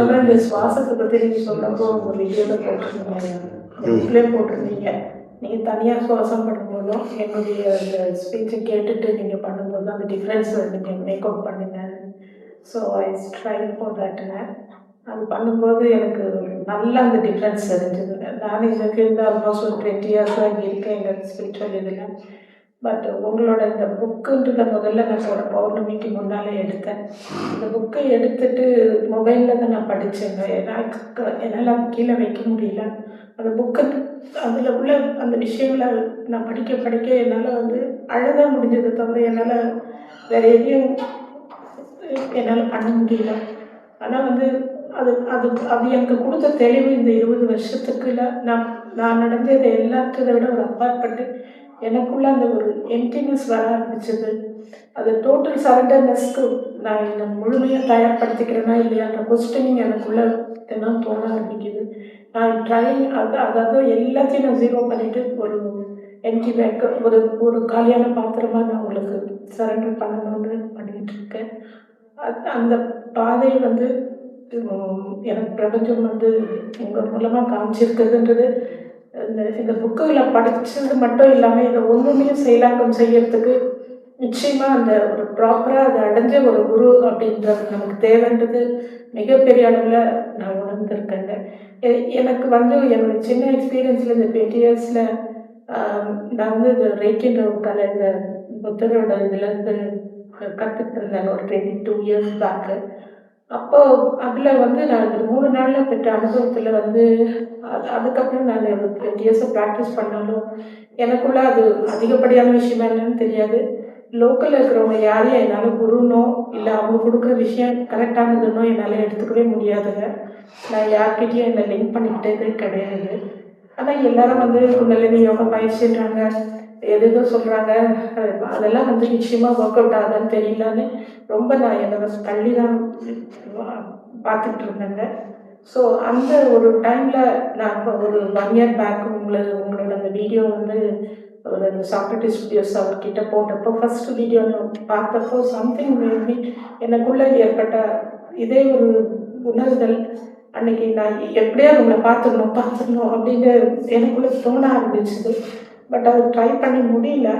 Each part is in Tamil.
அப்புறம் இந்த சுவாசத்தை பற்றி நீங்கள் சொன்னப்போ உங்கள் வீடியோவில் போட்டிருந்தீங்க. போட்டிருந்தீங்க. நீங்கள் தனியாக சுவாசம் பண்ணும்போதும் என்னுடைய அந்த ஸ்பீச்சை கேட்டுட்டு நீங்கள் பண்ணும்போது அந்த டிஃப்ரென்ஸ் நீங்கள் மேக் அவுட் பண்ணுங்க. ஸோ ஐ ட்ரை ஃபார் தட்டுங்க அது பண்ணும்போது எனக்கு நல்ல அந்த டிஃப்ரென்ஸ் தெரிஞ்சதுங்க நான் எனக்கு இந்த ஆல்மோஸ்ட் ஒரு டுவெண்ட்டி இயர்ஸாக இருக்கேன். எங்கள் ஸ்பிரிச்சுவல் இதில். பட் உங்களோட இந்த புக்குன்றத முதல்ல நான் ஒரு பௌர்ணமிக்கு முன்னாலே எடுத்தேன். இந்த புக்கை எடுத்துட்டு மொபைலில் தான் நான் படித்தேங்க ஏன்னா க- என்னால் கீழே வைக்க முடியல. அந்த புக்கை அதில் உள்ள அந்த விஷயங்களை நான் படிக்க படிக்க என்னால் வந்து அழகாக முடிஞ்சது தவிர என்னால் வேற எதையும் என்னால் பண்ண முடியல. ஆனால் வந்து அது அது அது எனக்கு கொடுத்த தெளிவு இந்த இருபது வருஷத்துக்குள்ள நான் நான் நடந்தது எல்லாத்ததை விட ஒரு அப்பாற்பட்டு எனக்குள்ள அந்த ஒரு எம்டினஸ் வர ஆரம்பிச்சது. அது டோட்டல் சரண்டர்னஸ்க்கு நான் என்னை முழுமையாக தயார்படுத்திக்கிறேனா இல்லையான்ற கொஸ்டினிங் எனக்குள்ள தினம் தோண ஆரம்பிக்குது. நான் ட்ரை அது அதாவது எல்லாத்தையும் நான் ஜீரோ பண்ணிட்டு ஒரு எம்டி பேக் ஒரு ஒரு காலியான பாத்திரமா நான் உங்களுக்கு சரண்டர் பண்ணணும்னு பண்ணிகிட்டு இருக்கேன். அது- அந்த பாதை வந்து எனக்கு பிரபஞ்சம் வந்து உங்கள் மூலமாக காமிச்சிருக்குதுன்றது இந்த இந்த புக்குகளை படித்தது மட்டும் இல்லாமல் இதை ஒன்றுமே செயலாக்கம் செய்யறதுக்கு நிச்சயமாக அந்த ஒரு ப்ராப்பராக அதை அடைஞ்ச ஒரு குரு அப்படின்றது நமக்கு தேவைன்றது மிகப்பெரிய அளவில் நான் உணர்ந்திருக்கேங்க. எனக்கு வந்து என்னோட சின்ன எக்ஸ்பீரியன்ஸில் இந்த டுவெண்ட்டி இயர்ஸில் நான் வந்து இந்த ரேக்கின்ற ஒரு கலை இந்த புத்தரோட இதுலேருந்து கற்றுட்டு இருந்தேன். ஒரு டுவெண்ட்டி டூ இயர்ஸ் பேக்கு அப்போ அதில் வந்து நான் மூணு நாளில் பெற்ற அனுபவத்தில் வந்து அது அதுக்கப்புறம் நான் ஒரு டுவெண்ட்டி ப்ராக்டிஸ் பண்ணாலும் எனக்குள்ள அது அதிகப்படியான விஷயம் என்னன்னு தெரியாது. லோக்கலில் இருக்கிறவங்க யாரையும் என்னால் குருனோ இல்லை அவங்க கொடுக்குற விஷயம் கரெக்டானதுன்னோ என்னால் எடுத்துக்கவே முடியாதுங்க. நான் யார்கிட்டையும் என்னை லிங்க் பண்ணிக்கிட்டதே கிடையாது. ஆனால் எல்லாரும் வந்து குண்டலினி யோகா பயிற்சின்றாங்க. எதேதோ சொல்கிறாங்க அதெல்லாம் வந்து நிச்சயமாக ஒர்க் அவுட் ஆகுதான்னு தெரியலன்னு ரொம்ப நான் என்னோட தள்ளி தான் பார்த்துட்டு இருந்தேங்க. ஸோ அந்த ஒரு டைமில் நான் இப்போ ஒரு ஒன் இயர் பேக் உங்களை உங்களோட அந்த வீடியோ வந்து ஒரு அந்த சாக்ரட்டி ஸ்டுடியோஸ் அவர்கிட்ட போட்டப்போ ஃபர்ஸ்ட் வீடியோ பார்த்தப்போ சம்திங் மேபி எனக்குள்ளே ஏற்பட்ட இதே ஒரு உணர்தல். அன்னைக்கு நான் எப்படியோ உங்களை பார்த்துக்கணும் பார்த்துக்கணும் அப்படின்னு எனக்குள்ளே தோண ஆரம்பிச்சது. பட் அது ட்ரை பண்ணி முடியல.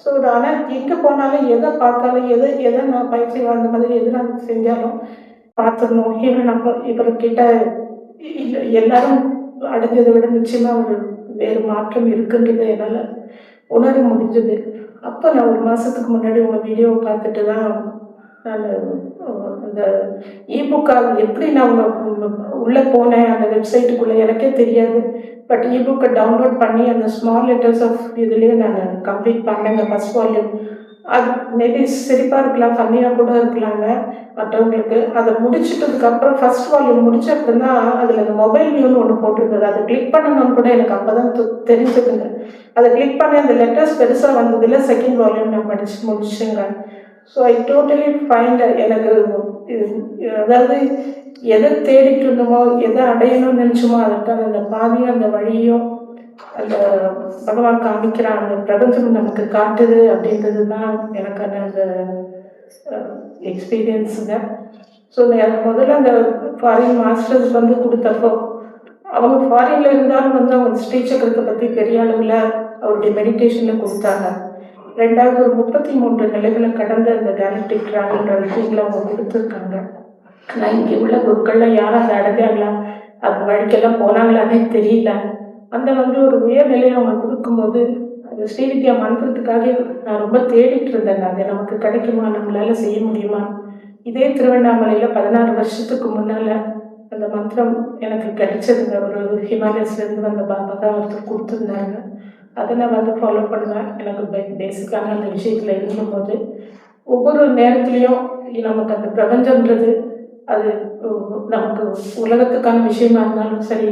ஸோ ஆனால் எங்கே போனாலும் எதை பார்த்தாலும் எதை எதை நான் பயிற்சி வாழ்ந்த மாதிரி எது நான் செஞ்சாலும் பார்த்துடணும். ஈவன் நம்ம இவர்கிட்ட எல்லாரும் அடைஞ்சதை விட நிச்சயமாக ஒரு வேறு மாற்றம் இருக்குன்றதை என்னால் உணர முடிஞ்சது. அப்போ நான் ஒரு மாதத்துக்கு முன்னாடி உங்கள் வீடியோவை பார்த்துட்டு தான் நான் இந்த இபுக்காக எப்படி நான் உள்ளே போனேன் அந்த வெப்சைட்டுக்குள்ளே எனக்கே தெரியாது. பட் இபுக்கை டவுன்லோட் பண்ணி அந்த ஸ்மால் லெட்டர்ஸ் ஆஃப் இதுலேயே நான் கம்ப்ளீட் பண்ணேன் அந்த ஃபஸ்ட் வால்யூம் அது மேபி சிரிப்பாக இருக்கலாம் ஃபன்னியாக கூட இருக்கலாங்க. மற்றவங்களுக்கு அதை முடிச்சிட்டதுக்கப்புறம் ஃபர்ஸ்ட் வால்யூம் முடிச்ச அப்புறம் தான் அதில் அந்த மொபைல் வியூன்னு ஒன்று போட்டிருந்தது. அதை கிளிக் பண்ணணும்னு கூட எனக்கு அப்போ தான் தெரிஞ்சதுங்க. அதை கிளிக் பண்ணி அந்த லெட்டர்ஸ் பெருசாக வந்ததில் செகண்ட் வால்யூம் நான் படித்து முடிச்சுங்க. ஸோ ஐ டோட்டலி ஃபைண்ட் எனக்கு அதாவது எதை தேடிட்டு இருந்தோமோ எதை அடையணும்னு நினச்சோமோ அதற்கான அந்த பாதையும் அந்த வழியும் அந்த பகவான் காமிக்கிறான் அந்த பிரபஞ்சம் நமக்கு காட்டுது அப்படின்றது தான் எனக்கான அந்த எக்ஸ்பீரியன்ஸுங்க ஸோ முதல்ல அந்த ஃபாரின் மாஸ்டர்ஸ் வந்து கொடுத்தப்போ அவங்க ஃபாரின்ல இருந்தாலும் வந்து அவங்க ஸ்ரீ சக்கரத்தை பற்றி பெரிய அளவில் அவருடைய மெடிடேஷனில் கொடுத்தாங்க. ரெண்டாவது ஒரு முப்பத்தி மூன்று நிலைகளை கடந்த அந்த கேலக்டிக் ட்ராவல்ன்ற விஷயங்களை அவங்க கொடுத்துருக்காங்க. ஆனால் இங்கே உள்ள குருக்கள்லாம் யாரும் அதை அடைஞ்சாங்களா அவங்க வழிக்கெல்லாம் போனாங்களான்னே தெரியல. அந்த மாதிரி ஒரு உயர்நிலையை அவங்க கொடுக்கும்போது அந்த ஸ்ரீவித்யா மந்திரத்துக்காக நான் ரொம்ப தேடிட்டு இருந்தேங்க. அது நமக்கு கிடைக்குமா? நம்மளால செய்ய முடியுமா? இதே திருவண்ணாமலையில் பதினாறு வருஷத்துக்கு முன்னால் அந்த மந்திரம் எனக்கு கிடைச்சதுங்க. ஒரு ஹிமாலயஸ்லேருந்து வந்த பாபா தான் ஒருத்தர் கொடுத்துருந்தாங்க. அதை நான் வந்து ஃபாலோ பண்ணுவேன். எனக்கு பேசிக்கான அந்த விஷயத்தில் இருக்கும்போது ஒவ்வொரு நேரத்துலையும் நமக்கு அந்த பிரபஞ்சம்ன்றது அது நமக்கு உலகத்துக்கான விஷயமா இருந்தாலும் சரி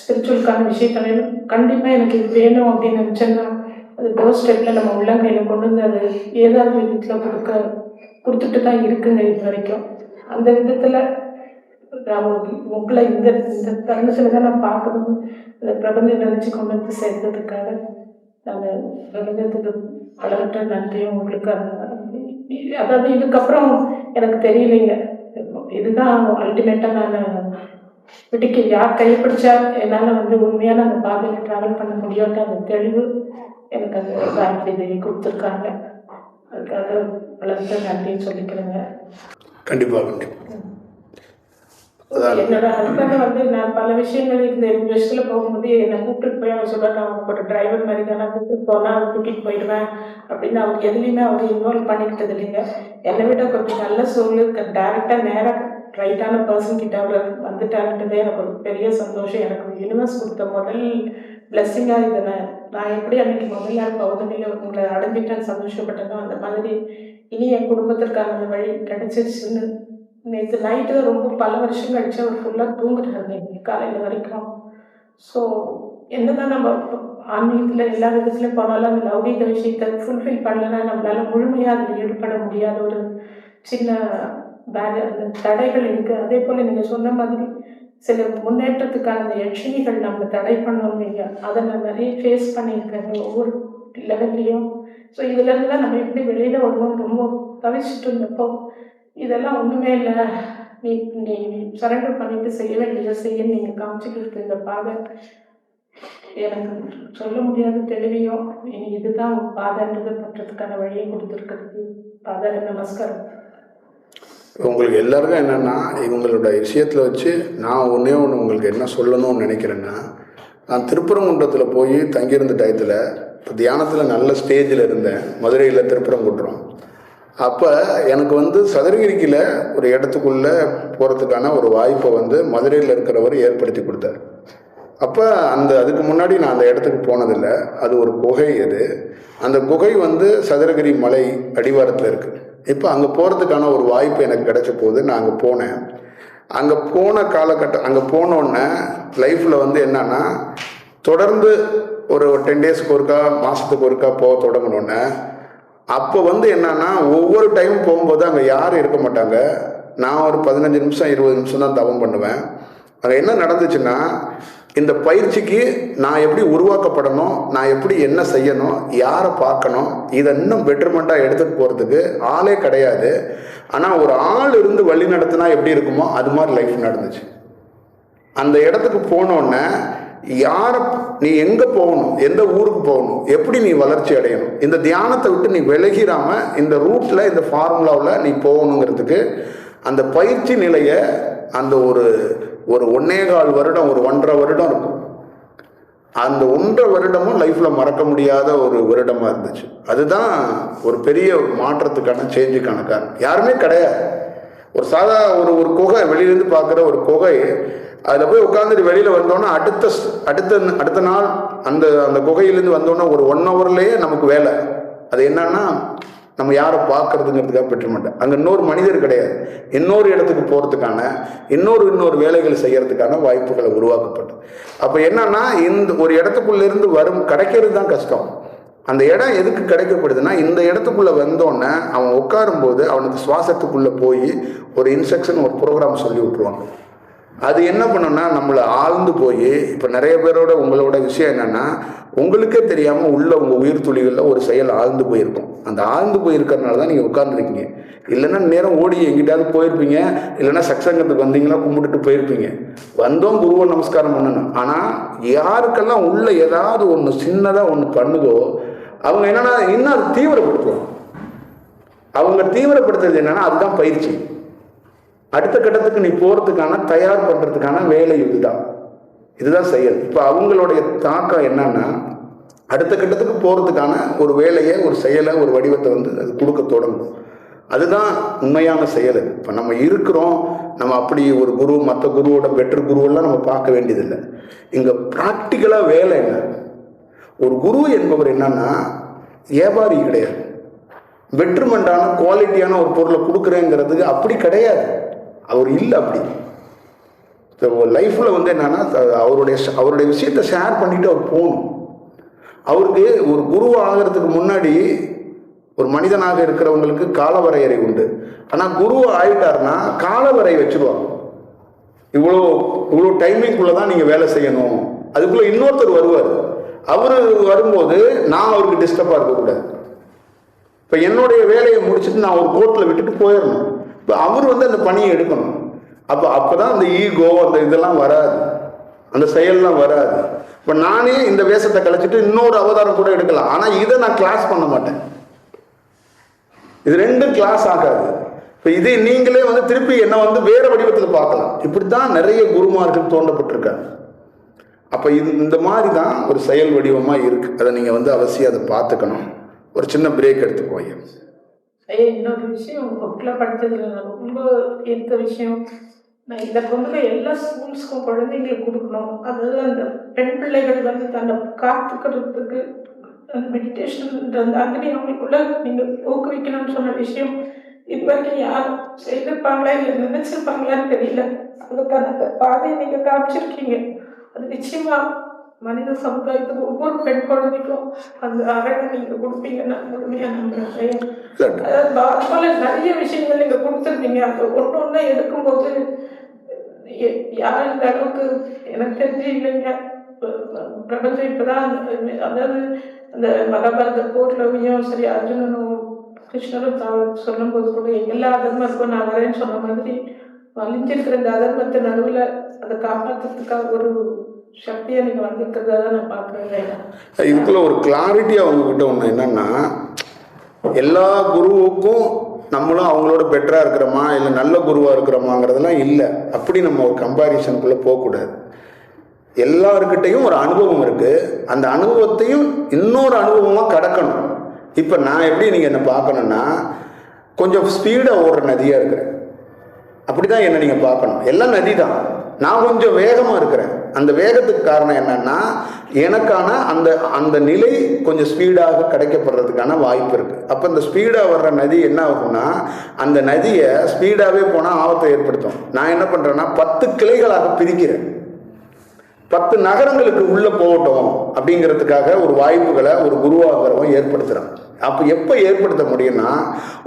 ஸ்பிரிச்சுவலுக்கான விஷயத்தாலும் கண்டிப்பாக எனக்கு இது வேணும் அப்படின்னு நினச்சேன்னா அது டோர் ஸ்டெப்பில் நம்ம உள்ளங்கையில் கொண்டு வந்து அது ஏதாவது விதத்தில் கொடுக்க கொடுத்துட்டு தான் இருக்குங்க இது வரைக்கும். அந்த விதத்தில் நான் உங்களை இந்த இந்த தருணத்தில் தான் நான் பார்க்கணும். இந்த பிரபஞ்சம் நினச்சி கொண்டு வந்து சேர்ந்ததுக்காக நான் பிரபஞ்சத்துக்கு நன்றியும் உங்களுக்கு அதாவது இதுக்கப்புறம் எனக்கு தெரியலைங்க. இதுதான் அல்டிமேட்டாக நான் பிடிக்க யார் கைப்பிடிச்சா என்னால் வந்து உண்மையான அந்த பாதையில் ட்ராவல் பண்ண முடியும்ன்ற அந்த தெளிவு எனக்கு அந்த பேங்க் கொடுத்துருக்காங்க. அதுக்காக வளர்த்து நன்றி சொல்லிக்கிறேங்க. கண்டிப்பாக கண்டிப்பாக என்னோட ஹஸ்பண்ட் வந்து நான் பல விஷயங்கள் இந்த பஸ்ஸில் போகும்போது என்னை கூப்பிட்டு போய் சொல்ல நான் உனக்கு ஒரு டிரைவர் மாதிரி தான் கூப்பிட்டு போனால் அவர் கூட்டிகிட்டு போயிடுவேன். அப்படின்னு அவர் எதுலேயுமே அவர் இன்வால்வ் பண்ணிக்கிட்டது இல்லைங்க. என்னை விட கொஞ்சம் நல்ல சூழல் டேரெக்டாக நேராக ரைட்டான பர்சன் கிட்ட அவர் வந்துட்டாருன்றதே எனக்கு ஒரு பெரிய சந்தோஷம். எனக்கு யூனிவர்ஸ் கொடுத்த முதல் பிளெஸ்ஸிங்காக இதை நான் நான் எப்படி அன்னைக்கு முதல்ல பௌர்ணமியில் உங்களை அடைஞ்சிட்டேன்னு சந்தோஷப்பட்டனோ அந்த மாதிரி இனி என் குடும்பத்திற்கான வழி கிடைச்சிருச்சுன்னு நேற்று நைட்டு ரொம்ப பல வருஷம் கழிச்சு அவர் ஃபுல்லாக தூங்குறாரு காலையில் வரைக்கும். ஸோ என்னதான் நம்ம ஆன்மீகத்தில் எல்லா விதத்துலையும் போனாலும் அந்த லௌகிக விஷயத்தை ஃபுல்ஃபில் பண்ணலன்னா நம்மளால முழுமையாக அதில் ஈடுபட முடியாத ஒரு சின்ன பேர அந்த தடைகள் இருக்குது அதே போல் நீங்கள் சொன்ன மாதிரி சில முன்னேற்றத்துக்கான அந்த நம்ம தடை பண்ணோம் இல்லையா அதை நான் நிறைய ஃபேஸ் பண்ணியிருக்கேன் ஒவ்வொரு லெவல்லையும் ஸோ இதுலேருந்துலாம் நம்ம எப்படி வெளியில் வரணும் ரொம்ப தவிச்சிட்டு இருந்தப்போ இதெல்லாம் ஒன்றுமே இல்லை. நீ நீ சரண்டர் பண்ணிட்டு செய்ய வேண்டியதை செய்ய நீங்கள் காமிச்சிக்கிட்டு இந்த பாதை. எனக்கு சொல்ல முடியாத தெளிவையும். இதுதான் உன் பாதைன்றதை பண்றதுக்கான வழியை கொடுத்துருக்கிறது. பாதை நமஸ்காரம். உங்களுக்கு எல்லாருக்கும் என்னென்னா இவங்களோட விஷயத்தில் வச்சு நான் ஒன்றே ஒன்று உங்களுக்கு என்ன சொல்லணும்னு நினைக்கிறேன்னா நான் திருப்பரங்குன்றத்தில் போய் தங்கியிருந்த டயத்தில் இப்போ தியானத்தில் நல்ல ஸ்டேஜில் இருந்தேன். மதுரையில் திருப்பரங்குன்றம். அப்போ எனக்கு வந்து சதுரகிரிக்கில் ஒரு இடத்துக்குள்ளே போகிறதுக்கான ஒரு வாய்ப்பை வந்து மதுரையில் இருக்கிறவர் ஏற்படுத்தி கொடுத்தார். அப்போ அந்த அதுக்கு முன்னாடி நான் அந்த இடத்துக்கு போனதில்லை. அது ஒரு குகை அது. அந்த குகை வந்து சதுரகிரி மலை அடிவாரத்தில் இருக்குது இப்போ அங்கே போகிறதுக்கான ஒரு வாய்ப்பு எனக்கு கிடைச்ச போது நான் அங்கே போனேன். அங்கே போன காலகட்டம் அங்கே போனோடனே லைஃப்பில் வந்து என்னன்னா தொடர்ந்து ஒரு டென் டேஸ்க்கு ஒருக்கா மாதத்துக்கு ஒருக்கா போக தொடங்கினோடனே அப்போ வந்து என்னன்னா ஒவ்வொரு டைம் போகும்போது அங்கே யாரும் இருக்க மாட்டாங்க. நான் ஒரு பதினஞ்சு நிமிஷம் இருபது நிமிஷம் தான் தவம் பண்ணுவேன். அங்கே என்ன நடந்துச்சுன்னா இந்த பயிற்சிக்கு நான் எப்படி உருவாக்கப்படணும் நான் எப்படி என்ன செய்யணும் யாரை பார்க்கணும் இதை இன்னும் பெட்டர்மெண்ட்டாக எடுத்துகிட்டு போகிறதுக்கு ஆளே கிடையாது. ஆனால் ஒரு ஆள் இருந்து வழி நடத்தினா எப்படி இருக்குமோ அது மாதிரி லைஃப் நடந்துச்சு. அந்த இடத்துக்கு போனோடனே யாரை நீ எங்கே போகணும்? எந்த ஊருக்கு போகணும்? எப்படி நீ வளர்ச்சி அடையணும்? இந்த தியானத்தை விட்டு நீ விலகிராம இந்த ரூட்டில் இந்த ஃபார்முலாவில் நீ போகணுங்கிறதுக்கு அந்த பயிற்சி நிலையை அந்த ஒரு ஒரு ஒன்னே கால் வருடம் ஒரு ஒன்றரை வருடம் இருக்கும். அந்த ஒன்றரை வருடமும் லைஃப்பில் மறக்க முடியாத ஒரு வருடமாக இருந்துச்சு. அதுதான் ஒரு பெரிய மாற்றத்துக்கான சேஞ்சுக்கான காரணம். யாருமே கிடையாது. ஒரு சாதா ஒரு ஒரு குகை வெளியிலேருந்து பார்க்குற ஒரு குகை அதில் போய் உட்காந்துட்டு வெளியில் வந்தோன்னா அடுத்த அடுத்த அடுத்த நாள் அந்த அந்த குகையிலேருந்து வந்தோன்னா ஒரு ஒன் ஹவர்லேயே நமக்கு வேலை. அது என்னன்னா நம்ம யாரை பார்க்கறதுங்கிறதுக்காக பெற்றுமாட்டேன் அங்கே இன்னொரு மனிதர் கிடையாது. இன்னொரு இடத்துக்கு போகிறதுக்கான இன்னொரு இன்னொரு வேலைகள் செய்யறதுக்கான வாய்ப்புகளை உருவாக்கப்பட்டு அப்போ என்னன்னா இந்த ஒரு இடத்துக்குள்ளேருந்து வரும் கிடைக்கிறது தான் கஷ்டம். அந்த இடம் எதுக்கு கிடைக்கப்படுதுன்னா இந்த இடத்துக்குள்ள வந்தோடனே அவன் உட்காரும்போது அவனுக்கு சுவாசத்துக்குள்ளே போய் ஒரு இன்ஸ்ட்ரக்ஷன் ஒரு ப்ரோக்ராம் சொல்லி விட்ருவாங்க அது என்ன பண்ணுன்னா நம்மளை ஆழ்ந்து போய் இப்போ நிறைய பேரோட உங்களோட விஷயம் என்னன்னா உங்களுக்கே தெரியாமல் உள்ள உங்கள் உயிர் துளிகளில் ஒரு செயல் ஆழ்ந்து போயிருக்கும். அந்த ஆழ்ந்து போயிருக்கிறதுனால தான் நீங்கள் உட்காந்துருக்கீங்க இல்லைன்னா நேரம் ஓடி எங்கிட்டாவது போயிருப்பீங்க. இல்லைன்னா சக்சங்கத்துக்கு வந்தீங்கன்னா கும்பிட்டுட்டு போயிருப்பீங்க. வந்தோம் குருவை நமஸ்காரம் பண்ணணும். ஆனால் யாருக்கெல்லாம் உள்ள ஏதாவது ஒன்று சின்னதாக ஒன்று பண்ணுதோ அவங்க என்னென்னா இன்னும் அது தீவிரப்படுத்துவாங்க. அவங்க தீவிரப்படுத்துறது என்னென்னா அதுதான் பயிற்சி. அடுத்த கட்டத்துக்கு நீ போகிறதுக்கான தயார் பண்ணுறதுக்கான வேலை இதுதான். இதுதான் செயல். இப்போ அவங்களுடைய தாக்கம் என்னன்னா அடுத்த கட்டத்துக்கு போகிறதுக்கான ஒரு வேலையை ஒரு செயலை ஒரு வடிவத்தை வந்து அது கொடுக்க தொடங்கும். அதுதான் உண்மையான செயல் அது. இப்போ நம்ம இருக்கிறோம் நம்ம அப்படி ஒரு குரு மற்ற குருவோட பெட்டர் குருவெல்லாம் நம்ம பார்க்க வேண்டியதில்லை. இங்கே ப்ராக்டிக்கலாக வேலை என்ன? ஒரு குரு என்பவர் என்னன்னா வியாபாரி கிடையாது. வெற்றுமெண்டான குவாலிட்டியான ஒரு பொருளை கொடுக்குறேங்கிறதுக்கு அப்படி கிடையாது. அவர் இல்லை அப்படி. லைஃப்பில் வந்து என்னன்னா அவருடைய அவருடைய விஷயத்தை ஷேர் பண்ணிட்டு அவர் போகணும். அவருக்கு ஒரு குரு ஆகிறதுக்கு முன்னாடி ஒரு மனிதனாக இருக்கிறவங்களுக்கு காலவரையறை உண்டு. ஆனால் குரு ஆயிட்டார்னா காலவரை வச்சுருவாங்க. இவ்வளோ இவ்வளோ டைமிங்குள்ளே தான் நீங்கள் வேலை செய்யணும். அதுக்குள்ளே இன்னொருத்தர் வருவார். அவர் வரும்போது நான் அவருக்கு டிஸ்டர்பாக இருக்கக்கூடாது. இப்போ என்னுடைய வேலையை முடிச்சுட்டு நான் ஒரு கோர்ட்டில் விட்டுட்டு போயிடணும். இப்போ அவர் வந்து அந்த பணியை எடுக்கணும். அப்போ அப்போ தான் அந்த ஈகோ அந்த இதெல்லாம் வராது. அந்த செயல்லாம் வராது. இப்போ நானே இந்த வேஷத்தை கழிச்சிட்டு இன்னொரு அவதாரம் கூட எடுக்கலாம். ஆனால் இதை நான் கிளாஸ் பண்ண மாட்டேன். இது ரெண்டும் கிளாஸ் ஆகாது. இப்போ இதே நீங்களே வந்து திருப்பி என்ன வந்து வேறு வடிவத்தில் பார்க்கலாம். இப்படி தான் நிறைய குருமார்கள் தோண்டப்பட்டிருக்காங்க. அப்போ இது இந்த மாதிரி தான் ஒரு செயல் வடிவமாக இருக்குது அதை நீங்கள் வந்து அவசியம் அதை பார்த்துக்கணும். ஒரு சின்ன பிரேக் எடுத்துக்கோங்க. போய் இன்னொரு விஷயம் புக்கில் படித்தது ரொம்ப இருக்க விஷயம். நான் இதை கொண்டு போய் எல்லா ஸ்கூல்ஸ்க்கும் குழந்தைங்களுக்கு கொடுக்கணும். அதாவது அந்த பெண் பிள்ளைகள் வந்து தன்னை காத்துக்கிறதுக்கு அந்த மெடிடேஷன் அந்த அக்னி அவங்களுக்குள்ள நீங்கள் ஊக்குவிக்கணும்னு சொன்ன விஷயம் இது வரைக்கும் யார் செய்திருப்பாங்களா இல்லை நினைச்சிருப்பாங்களான்னு தெரியல. அதுக்கான அந்த பாதையை நீங்கள் காமிச்சிருக்கீங்க. அது நிச்சயமாக மனித சமுதாயத்துக்கு ஒவ்வொரு பெண் குழந்தைக்கும் அந்த அழகை நீங்கள் கொடுப்பீங்கன்னு நான் முழுமையாக நம்புறேன் அது போல நிறைய விஷயங்கள் நீங்க கொடுத்துருந்தீங்க அது ஒன்று ஒன்றா எடுக்கும்போது யார் இந்த அளவுக்கு எனக்கு தெரிஞ்சு இல்லைங்க. பிரபஞ்சம் இப்பதான் அதாவது அந்த மகாபாரத போர்லவையும் சரி அர்ஜுனனும் கிருஷ்ணரும் த- சொல்லும்போது கூட எல்லா அதர்மருக்கும் நான் வரேன்னு சொன்ன மாதிரி வலிஞ்சிருக்கிற இந்த அதர்மத்தை நடுவில் அதை காப்பாற்றுறதுக்காக ஒரு சக்தியை வந்திருக்கிறதா தான் நான் பார்க்குறேன் இதுக்குள்ள ஒரு கிளாரிட்டி அவங்கக்கிட்ட ஒன்று என்னன்னா எல்லா குருவுக்கும் நம்மளும் அவங்களோட பெட்டராக இருக்கிறோமா இல்லை நல்ல குருவாக இருக்கிறோமாங்கிறதெல்லாம் இல்லை. அப்படி நம்ம ஒரு கம்பாரிசனுக்குள்ளே போகக்கூடாது. எல்லாருக்கிட்டையும் ஒரு அனுபவம் இருக்குது அந்த அனுபவத்தையும் இன்னொரு அனுபவமாக கடக்கணும். இப்போ நான் எப்படி நீங்கள் என்னை பார்க்கணுன்னா கொஞ்சம் ஸ்பீடாக ஓடுற நதியாக இருக்கிறேன். அப்படிதான் என்ன நீங்க பார்க்கணும். எல்லாம் நதி தான் நான் கொஞ்சம் வேகமா இருக்கிறேன். அந்த வேகத்துக்கு காரணம் என்னன்னா எனக்கான அந்த அந்த நிலை கொஞ்சம் ஸ்பீடாக கிடைக்கப்படுறதுக்கான வாய்ப்பு இருக்கு. அப்ப இந்த ஸ்பீடா வர்ற நதி என்ன ஆகும்னா அந்த நதியை ஸ்பீடாவே போனா ஆபத்தை ஏற்படுத்தும். நான் என்ன பண்றேன்னா பத்து கிளைகளாக பிரிக்கிறேன். பத்து நகரங்களுக்கு உள்ளே போகட்டும் அப்படிங்கிறதுக்காக ஒரு வாய்ப்புகளை ஒரு குருவாகிறவன் ஏற்படுத்துகிறான் அப்போ எப்போ ஏற்படுத்த முடியும்னா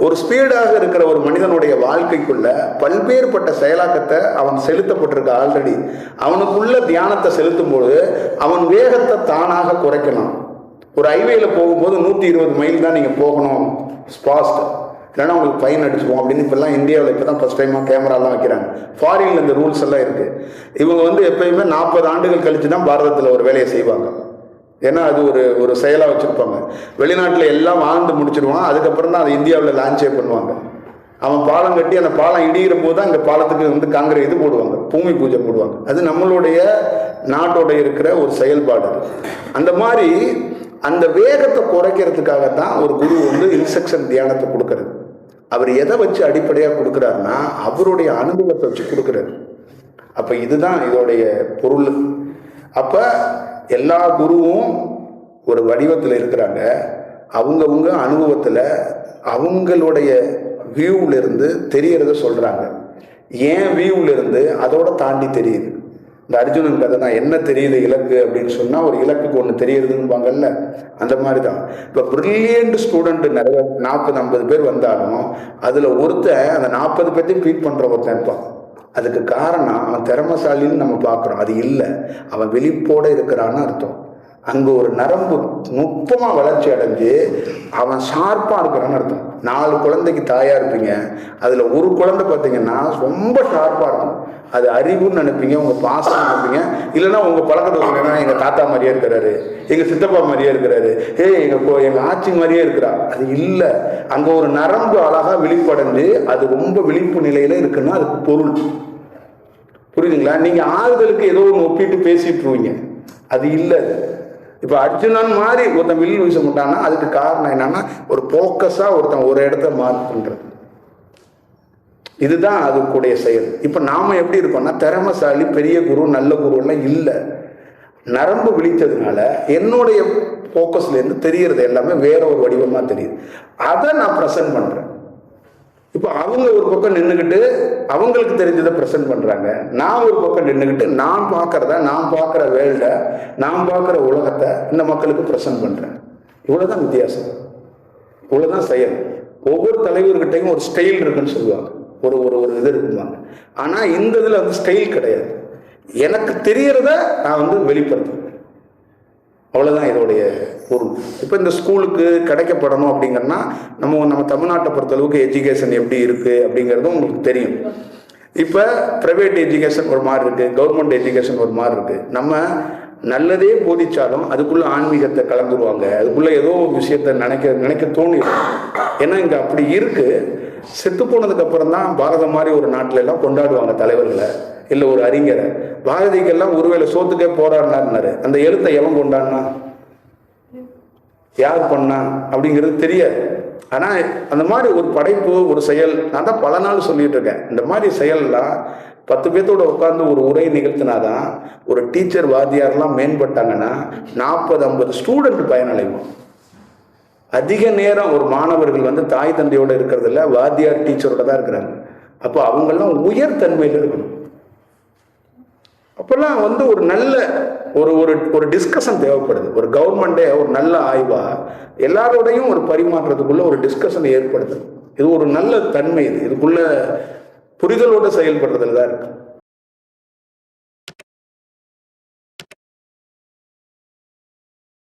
ஒரு ஸ்பீடாக இருக்கிற ஒரு மனிதனுடைய வாழ்க்கைக்குள்ள பல்வேறுபட்ட செயலாக்கத்தை அவன் செலுத்தப்பட்டிருக்க ஆல்ரெடி. அவனுக்குள்ள தியானத்தை செலுத்தும்போது அவன் வேகத்தை தானாக குறைக்கணும். ஒரு ஹைவேல போகும்போது நூற்றி இருபது மைல் தான் நீங்கள் போகணும். ஃபாஸ்ட் இல்லைன்னா உங்களுக்கு ஃபைன் அடிச்சுவோம் அப்படின்னு இப்போல்லாம் இந்தியாவில் இப்போ தான் ஃபஸ்ட் டைமாக கேமராலாம் வைக்கிறாங்க. ஃபாரினில் இந்த ரூல்ஸ் எல்லாம் இருக்குது இவங்க வந்து எப்பயுமே நாற்பது ஆண்டுகள் கழிச்சு தான் பாரதத்தில் ஒரு வேலையை செய்வாங்க. ஏன்னா அது ஒரு ஒரு செயலாக வச்சுருப்பாங்க. வெளிநாட்டில் எல்லாம் வாழ்ந்து முடிச்சிருவான் அதுக்கப்புறம் தான் அதை இந்தியாவில் லான்ச்சே பண்ணுவாங்க. அவன் பாலம் கட்டி அந்த பாலம் இடிகிற போது தான் அந்த பாலத்துக்கு வந்து காங்கிரஸ் இது போடுவாங்க. பூமி பூஜை போடுவாங்க. அது நம்மளுடைய நாட்டோட இருக்கிற ஒரு செயல்பாடு அந்த மாதிரி அந்த வேகத்தை குறைக்கிறதுக்காகத்தான் ஒரு குரு வந்து இன்ஸ்ட்ரக்ஷன் தியானத்தை கொடுக்கறது. அவர் எதை வச்சு அடிப்படையாக கொடுக்குறாருன்னா அவருடைய அனுபவத்தை வச்சு கொடுக்குறாரு. அப்போ இதுதான் இதோடைய பொருள். அப்போ எல்லா குருவும் ஒரு வடிவத்தில் இருக்கிறாங்க. அவங்கவுங்க அனுபவத்தில் அவங்களுடைய வியூவில் இருந்து தெரியறத சொல்கிறாங்க ஏன் வியூவிலிருந்து அதோட தாண்டி தெரியுது. இந்த அர்ஜுனன் கதை தான் என்ன தெரியுது இலக்கு அப்படின்னு சொன்னால் ஒரு இலக்குக்கு ஒன்று தெரியுதுன்னுபாங்கல்ல அந்த மாதிரி தான் இப்போ ப்ரில்லியண்ட் ஸ்டூடெண்ட் நிறைய நாற்பது ஐம்பது பேர் வந்தாலும் அதில் ஒருத்தன் அந்த நாற்பது பேர்த்தையும் பீட் பண்ணுற ஒருத்தன் இருப்பான். அதுக்கு காரணம் அவன் திறமசாலின்னு நம்ம பார்க்குறோம். அது இல்லை. அவன் வெளிப்போட இருக்கிறான்னு அர்த்தம். அங்கே ஒரு நரம்பு நுட்பமாக வளர்ச்சி அடைஞ்சு அவன் ஷார்ப்பாக இருக்கிறான்னு அர்த்தம். நாலு குழந்தைக்கு தாயாக இருப்பீங்க. அதில் ஒரு குழந்தை பார்த்தீங்கன்னா ரொம்ப ஷார்ப்பாக இருக்கும். அது அறிவுன்னு நினைப்பீங்க உங்கள் பாசம் நினைப்பீங்க. இல்லைன்னா உங்கள் பழக்கத்தை சொன்னீங்கன்னா எங்கள் தாத்தா மாதிரியே இருக்கிறாரு எங்கள் சித்தப்பா மாதிரியே இருக்கிறாரு ஏ எங்கள் எங்கள் ஆட்சி மாதிரியே இருக்கிறா. அது இல்லை. அங்கே ஒரு நரம்பு அழகாக விழிப்படைஞ்சு அது ரொம்ப விழிப்பு நிலையில் இருக்குன்னா அது பொருள். புரியுதுங்களா? நீங்கள் ஆறுதலுக்கு ஏதோ ஒன்று ஒப்பிட்டு பேசிட்டுருவீங்க. அது இல்லை. அது இப்போ அர்ஜுனன் மாதிரி ஒருத்தன் வில் வீச மாட்டான்னா அதுக்கு காரணம் என்னன்னா ஒரு ஃபோக்கஸாக ஒருத்தன் ஒரு இடத்த மார்க் பண்ணுறது இதுதான் அதுக்குடைய செயல். இப்போ நாம் எப்படி இருக்கோம்னா திறமசாலி பெரிய குரு நல்ல குருலாம் இல்லை. நரம்பு விழித்ததுனால என்னுடைய ஃபோக்கஸ்லேருந்து தெரியறது எல்லாமே வேற ஒரு வடிவமாக தெரியுது. அதை நான் ப்ரெசென்ட் பண்ணுறேன் இப்போ அவங்க ஒரு பக்கம் நின்றுக்கிட்டு அவங்களுக்கு தெரிஞ்சதை ப்ரெசென்ட் பண்ணுறாங்க நான் ஒரு பக்கம் நின்றுக்கிட்டு நான் பார்க்குறத நான் பார்க்குற வேல்டை நான் பார்க்குற உலகத்தை இந்த மக்களுக்கு ப்ரெசென்ட் பண்ணுறேன் இவ்வளோதான் வித்தியாசம். இவ்வளோதான் செயல். ஒவ்வொரு தலைவர்கிட்டையும் ஒரு ஸ்டைல் இருக்குன்னு சொல்லுவாங்க. ஒரு ஒரு ஒரு இது இருக்குவாங்க ஆனால் இந்த இதில் வந்து ஸ்டைல் கிடையாது. எனக்கு தெரியறத நான் வந்து வெளிப்படுத்துவேன். அவ்வளோதான் இதோடைய பொருள். இப்போ இந்த ஸ்கூலுக்கு கிடைக்கப்படணும் அப்படிங்கன்னா நம்ம நம்ம தமிழ்நாட்டை பொறுத்தளவுக்கு எஜுகேஷன் எப்படி இருக்குது அப்படிங்கிறதும் உங்களுக்கு தெரியும். இப்போ ப்ரைவேட் எஜுகேஷன் ஒரு மாதிரி இருக்குது கவர்மெண்ட் எஜுகேஷன் ஒரு மாதிரி இருக்குது நம்ம நல்லதே போதிச்சாலும் அதுக்குள்ளே ஆன்மீகத்தை கலந்துருவாங்க. அதுக்குள்ளே ஏதோ ஒரு நினைக்க நினைக்க தோணிடும் ஏன்னா இங்கே அப்படி இருக்குது செத்து போனதுக்கு அப்புறம் தான் பாரதம் மாதிரி ஒரு நாட்டில எல்லாம் கொண்டாடுவாங்க தலைவர்களை. இல்லை ஒரு அறிஞரை. பாரதிக்கெல்லாம் ஒருவேளை சோத்துக்கே போராடினாருனாரு. அந்த எழுத்தை எவன் கொண்டாடினா? யார் பண்ணா? அப்படிங்கிறது தெரியாது. ஆனால் அந்த மாதிரி ஒரு படைப்பு ஒரு செயல் நான் தான் பல நாள் சொல்லிட்டு இருக்கேன். இந்த மாதிரி செயல்லாம் பத்து பேர்த்தோட உட்காந்து ஒரு உரை நிகழ்த்தினாதான் ஒரு டீச்சர் வாத்தியார்லாம் மேம்பட்டாங்கன்னா நாற்பது ஐம்பது ஸ்டூடெண்ட் பயனடைவோம். அதிக நேரம் ஒரு மாணவர்கள் வந்து தாய் தந்தையோட இருக்கிறதில்ல வாத்தியார் டீச்சரோட தான் இருக்கிறாங்க. அப்போ அவங்கெல்லாம் உயர் தன்மையில் இருக்கணும். அப்போல்லாம் வந்து ஒரு நல்ல ஒரு ஒரு ஒரு டிஸ்கஷன் தேவைப்படுது. ஒரு கவர்மெண்டே ஒரு நல்ல ஆய்வா எல்லாரோடையும் ஒரு பரிமாற்றத்துக்குள்ள ஒரு டிஸ்கஷன் ஏற்படுது. இது ஒரு நல்ல தன்மை இது. இதுக்குள்ள புரிதலோட செயல்படுறதுல தான் இருக்கு.